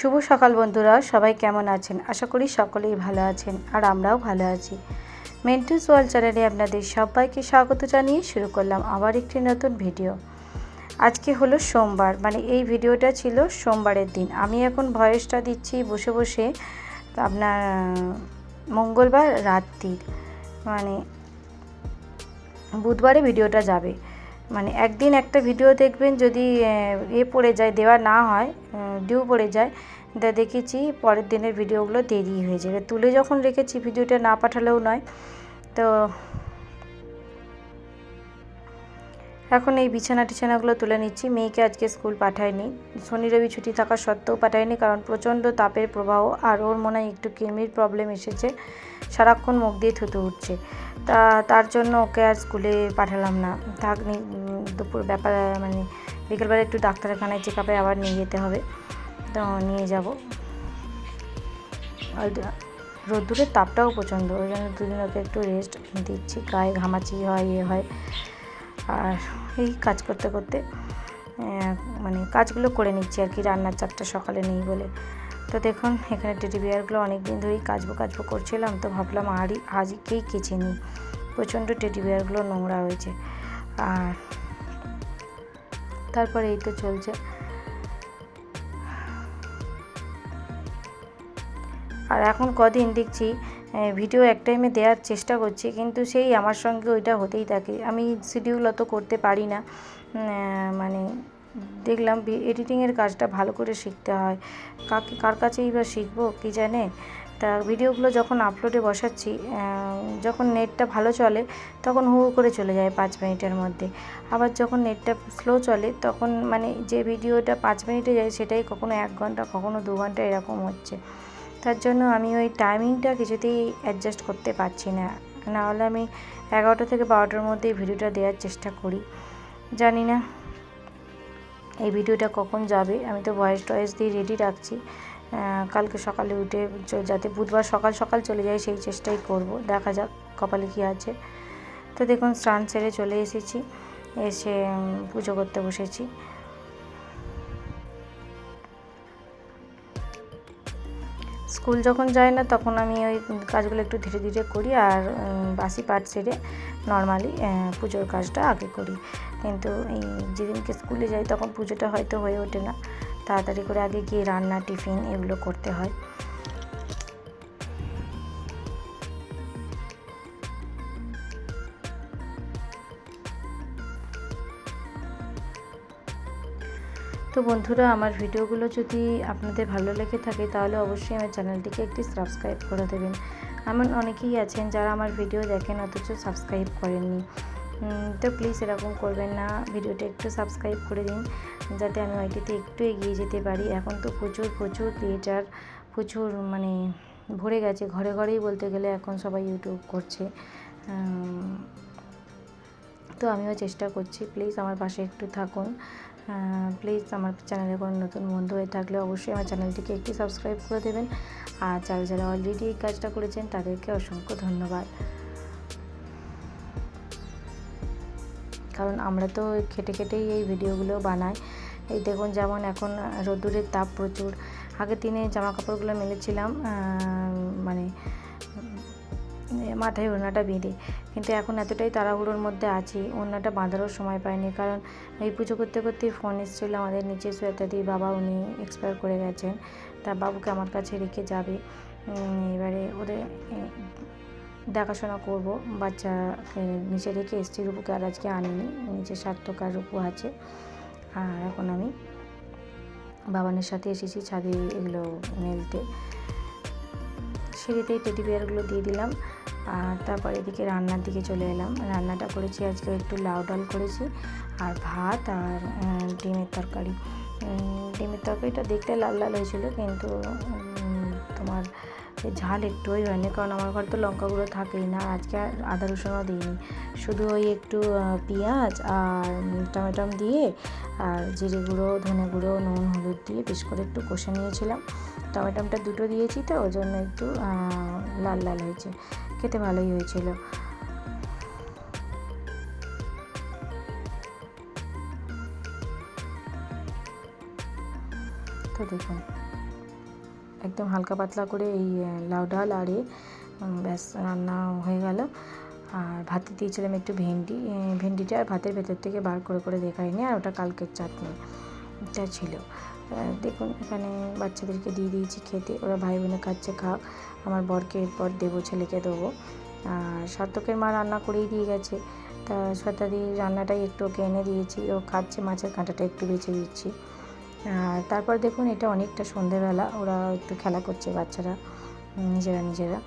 শুভ সকাল বন্ধুরা, সবাই কেমন আছেন? আশা করি সকলেই ভালো আছেন আর আমরাও ভালো আছি। মেন্টুস ওয়ার্ল্ড চ্যানেলে আপনাদের সবাইকে স্বাগত জানিয়ে শুরু করলাম আবার একটি নতুন ভিডিও। আজকে হলো সোমবার মানে এই ভিডিওটা ছিল সোমবারের দিন। আমি এখন ভয়েসটা দিচ্ছি বসে বসে আপনার মঙ্গলবার রাত্রির মানে বুধবারে ভিডিওটা যাবে। মানে একদিন একটা ভিডিও দেখবেন যদি এ পড়ে যায়, দেওয়া না হয় ডিউ পড়ে যায়, তা দেখেছি পরের দিনের ভিডিওগুলো দেরি হয়ে যাবে। তুলে যখন রেখেছি ভিডিওটা না পাঠালেও নয়। তো এখন এই বিছানা টিছানাগুলো তুলে নিচ্ছি। মেয়েকে আজকে স্কুল পাঠায়নি। শনি রবি ছুটি থাকা সত্ত্বেও পাঠায়নি কারণ প্রচণ্ড তাপের প্রবাহ আর ওর মনে হয় একটু কৃমির প্রবলেম এসেছে। সারাক্ষণ মুখ দিয়ে থুতু উঠছে। তা, তার জন্য ওকে আর স্কুলে পাঠালাম না। থাকনি দুপুর ব্যাপার মানে বিকেলবেলা একটু ডাক্তারখানায় চেক আপে আবার নিয়ে যেতে হবে। তো নিয়ে যাব। রোদ্দুরের তাপটাও প্রচণ্ড। ওই জন্য দুদিন ওকে একটু রেস্ট দিচ্ছি। গায়ে ঘামাচি হয় ইয়ে হয়। আর এই কাজ করতে করতে মানে কাজগুলো করে নিচ্ছি আর কি, রান্নার চাপটা সকালে নেই বলে। তো দেখুন, এখানে টেডি বিয়ারগুলো অনেক দিন ধরেই কাচবো কাচবো করছিলাম, তো ভাবলাম আরই, আজকেই কেচে নিই। প্রচণ্ড টেডি বিয়ারগুলো নোংরা হয়েছে। আর তারপরে এই তো চলছে। আর এখন কদিন দেখছি ভিডিও এক টাইমে দেওয়ার চেষ্টা করছি, কিন্তু সেই আমার সঙ্গে ওইটা হতেই থাকে। আমি শিডিউল অত করতে পারি না। মানে দেখলাম এডিটিংয়ের কাজটা ভালো করে শিখতে হয়। কাকে, কার কাছেই বা শিখব, কী জানে? তা ভিডিওগুলো যখন আপলোডে বসাচ্ছি যখন নেটটা ভালো চলে, তখন হু করে চলে যায় পাঁচ মিনিটের মধ্যে। আবার যখন নেটটা স্লো চলে, তখন মানে যে ভিডিওটা পাঁচ মিনিটে যায়, সেটাই কখনো এক ঘণ্টা, কখনো দু ঘণ্টা এরকম হচ্ছে। তার জন্য আমি ওই টাইমিংটা কিছুতেই অ্যাডজাস্ট করতে পারছি না। নাহলে আমি এগারোটা থেকে বারোটার মধ্যেই ভিডিওটা দেওয়ার চেষ্টা করি। জানি না এই ভিডিওটা কখন যাবে। আমি তো ভয়েস টয়েস দিয়ে রেডি রাখছি। কালকে সকালে উঠে যাতে বুধবার সকাল সকাল চলে যায় সেই চেষ্টাই করব। দেখা যাক কপালে কী আছে। তো দেখুন, স্নান সেরে চলে এসেছি। এসে পুজো করতে বসেছি। স্কুল যখন যাই না, তখন আমি ওই কাজগুলো একটু ধীরে ধীরে করি আর বাসি পাট সেরে নর্মালি পুজোর কাজটা আগে করি। কিন্তু এই যেদিনকে স্কুলে যাই, তখন পুজোটা হয়তো হয়ে ওঠে না। তাড়াতাড়ি করে আগে গিয়ে রান্না, টিফিন এগুলো করতে হয়। তো বন্ধুরা, আমার ভিডিওগুলো যদি আপনাদের ভালো লেগে থাকে, তাহলে অবশ্যই আমার চ্যানেলটিকে একটি সাবস্ক্রাইব করে দেবেন। এমন অনেকেই আছেন যারা আমার ভিডিও দেখেন, অথচ সাবস্ক্রাইব করেননি। তো প্লিজ এরকম করবেন না, ভিডিওটা একটু সাবস্ক্রাইব করে দিন, যাতে আমি ওইটিতে একটু এগিয়ে যেতে পারি। এখন তো প্রচুর প্রচুর ক্রিয়েটার প্রচুর মানে ভরে গেছে, ঘরে ঘরেই বলতে গেলে এখন সবাই ইউটিউব করছে। তো আমিও চেষ্টা করছি, প্লিজ আমার পাশে একটু থাকুন। প্লিজ আমার চ্যানেলে কোনো নতুন বন্ধু হয়ে থাকলে অবশ্যই আমার চ্যানেলটিকে একটি সাবস্ক্রাইব করে দেবেন। আর যারা যারা অলরেডি এই কাজটা করেছেন, তাদেরকে অসংখ্য ধন্যবাদ। কারণ আমরা তো খেটে খেটেই এই ভিডিওগুলো বানাই। এই দেখুন, যেমন এখন রোদ্দুরের তাপ প্রচুর। আগের দিনে জামা কাপড়গুলো মেলেছিলাম মানে মাথায় ওড়নাটা বেঁধে। কিন্তু এখন এতটাই তাড়াহুড়োর মধ্যে আছি, ওড়নাটা বাঁধারও সময় পাইনি। কারণ এই পুজো করতে করতে ফোন এসেছিল আমাদের নিচে শ্বেতাদি বাবা উনি এক্সপায়ার করে গেছেন। তা বাবুকে আমার কাছে রেখে যাবে। এবারে ওদের দেখাশোনা করব। বাচ্চাকে নিচে রেখে এসছি, রূপুকে আর আজকে আনিনি। নিচে সার্থকার রূপু আছে। আর এখন আমি বাবানের সাথে এসেছি ছাদে এগুলো মেলতে। সিঁড়িতেই টেডি বিয়ারগুলো দিয়ে দিলাম। আর তারপর এদিকে রান্নার দিকে চলে এলাম। রান্নাটা করেছি, আজকে একটু লাউ ডাল করেছি আর ভাত আর ডিমের তরকারি। ডিমের তরকারিটা দেখতে লাল লাল হয়েছিল কিন্তু তোমার ঝাল একটুই হয়নি কারণ আমার ঘরে তো লঙ্কা গুঁড়ো থাকেই না আজকে আর আদা রসুনও দিইনি। শুধু ওই একটু পেঁয়াজ আর টমেটম দিয়ে আর জিরে গুঁড়ো, ধনে গুঁড়ো, নুন, হলুদ দিয়ে বেশ করে একটু কষে নিয়েছিলাম। টমেটমটা দুটো দিয়েছি তো, ওই জন্য একটু লাল লাল হয়েছে। খেতে ভালোই হয়েছিল। তো দেখুন, একদম হালকা পাতলা করে এই লাউ ডাল আর এ ব্যাস, রান্না হয়ে গেল। আর ভাতে দিয়েছিলাম একটু ভেন্ডি ভেন্ডিটা আর ভাতের ভেতর থেকে বার করে করে দেখাইনি, আর ওটা কালকের চাটনি এটা ছিল। দেখুন, এখানে বাচ্চাদেরকে দিয়ে দিয়েছি খেতে। ওরা ভাই বোনে খাচ্ছে, খাক। আমার বরকে এরপর দেবো, ছেলেকে দেবো। আর সার্থকের মা রান্না করেই দিয়ে গেছে। তা শ্বেতাদি রান্নাটাই একটু ওকে এনে দিয়েছি। ও খাচ্ছে, মাছের কাঁটাটা একটু বেছে দিচ্ছি। আর তারপর দেখুন, এটা অনেকটা সন্ধেবেলা। ওরা একটু খেলা করছে, বাচ্চারা নিজেরা নিজেরা।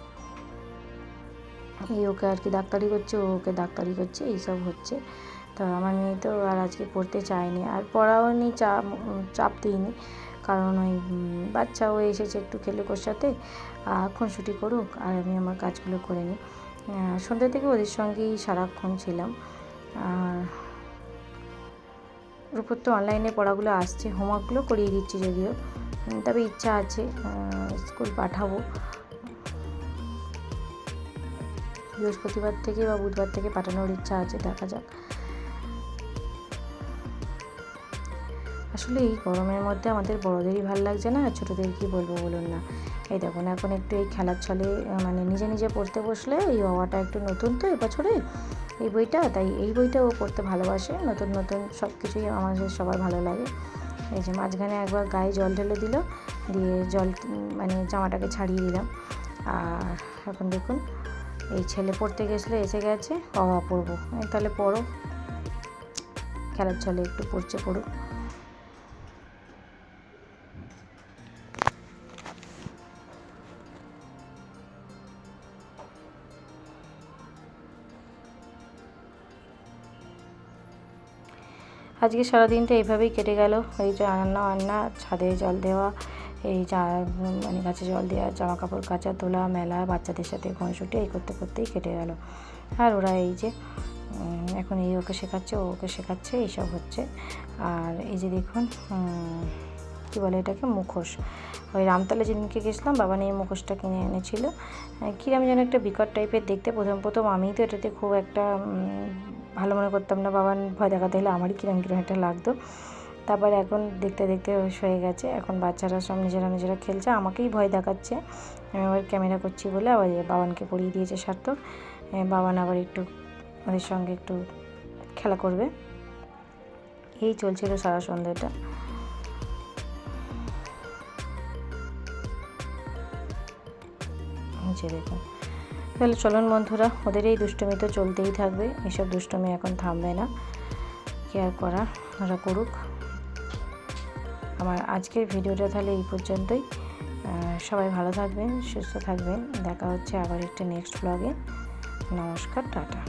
এই ওকে আর কি ডাক্তারি করছে, ও ওকে ডাক্তারি করছে, এইসব হচ্ছে। তো আমার মেয়ে তো আর আজকে পড়তে চায়নি। আর পড়াও নি চাপ চাপ দিইনি। কারণ ওই উম, বাচ্চা ও এসেছে একটু খেলুক ওর সাথে। আর খুনসুটি করুক আর আমি আমার কাজগুলো করে নিই। সন্ধ্যা থেকে ওদের সঙ্গেই সারাক্ষণ ছিলাম। আর ওর উপর তো অনলাইনে পড়াগুলো আসছে হোমওয়ার্কগুলো করিয়ে দিচ্ছি যদিও। তবে ইচ্ছা আছে স্কুল পাঠাবো। বৃহস্পতিবার থেকে বা বুধবার থেকে পাঠানোর ইচ্ছা আছে দেখা যাক। আসলে এই গরমের মধ্যে আমাদের বড়োদেরই ভালো লাগছে না? আর ছোটোদের কী বলব বলুন না? এই দেখুন, এখন একটু এই খেলার ছলে মানে নিজে নিজে পড়তে বসলে এই হওয়াটা একটু নতুন তো এবছরে এই বইটা, তাই এই বইটা ও পড়তে ভালোবাসে। নতুন নতুন সব কিছুই আমাদের সবার ভালো লাগে। এই যে মাঝখানে একবার গায়ে জল ঢেলে দিল, দিয়ে জল মানে জামাটাকে ছাড়িয়ে দিলাম। আর এখন দেখুন, এই ছেলে পড়তে গেছিল এসে গেছে বাবা পড়ব। তাহলে পড়ো। খেলার ছলে একটু পড়ছে পড়ুক। আজকে সারাদিনটা এইভাবেই কেটে গেল। এই যে রান্না বান্না, ছাদে জল দেওয়া, এই যা মানে গাছে জল দেওয়া, জামা কাপড় কাচা, তোলা, মেলা, বাচ্চাদের সাথে খুনসুটি এই করতে করতেই কেটে গেল। আর ওরা এই যে এখন এই ওকে শেখাচ্ছে, ও ওকে শেখাচ্ছে, এইসব হচ্ছে। আর এই যে দেখুন কী বলে এটাকে, মুখোশ। ওই রামতলা যেদিনকে গেছিলাম, বাবা নিয়ে মুখোশটা কিনে এনেছিল। কীরকম যেন একটা বিকট টাইপের দেখতে, প্রথম প্রথম আমিই তো এটাতে খুব একটা ভালো মনে করতাম না বাবা ভয় দেখাতে হলে আমারই কিরম কিরম একটা লাগতো। তারপর এখন দেখতে দেখতে হয়ে গেছে, এখন বাচ্চারা সব নিজেরা নিজেরা খেলছে, আমাকেই ভয় দেখাচ্ছে। আমি আবার ক্যামেরা করছি বলে আবার বাবানকে পড়িয়ে দিয়েছে সার্থক। বাবান আবার একটু ওদের সঙ্গে একটু খেলা করবে। এই চলছিল সারা সন্ধ্যাটা। নিচে দেখুন। তাহলে চলুন বন্ধুরা, ওদের এই দুষ্টমি তো চলতেই থাকবে। এসব দুষ্টমি এখন থামবে না। কেয়ার করা, ওরা করুক। আমার আজকের ভিডিওটা তাহলে এই পর্যন্তই। সবাই ভালো থাকবেন, সুস্থ থাকবেন। দেখা হচ্ছে আবার একটি নেক্সট ব্লগে নমস্কার, টাটা।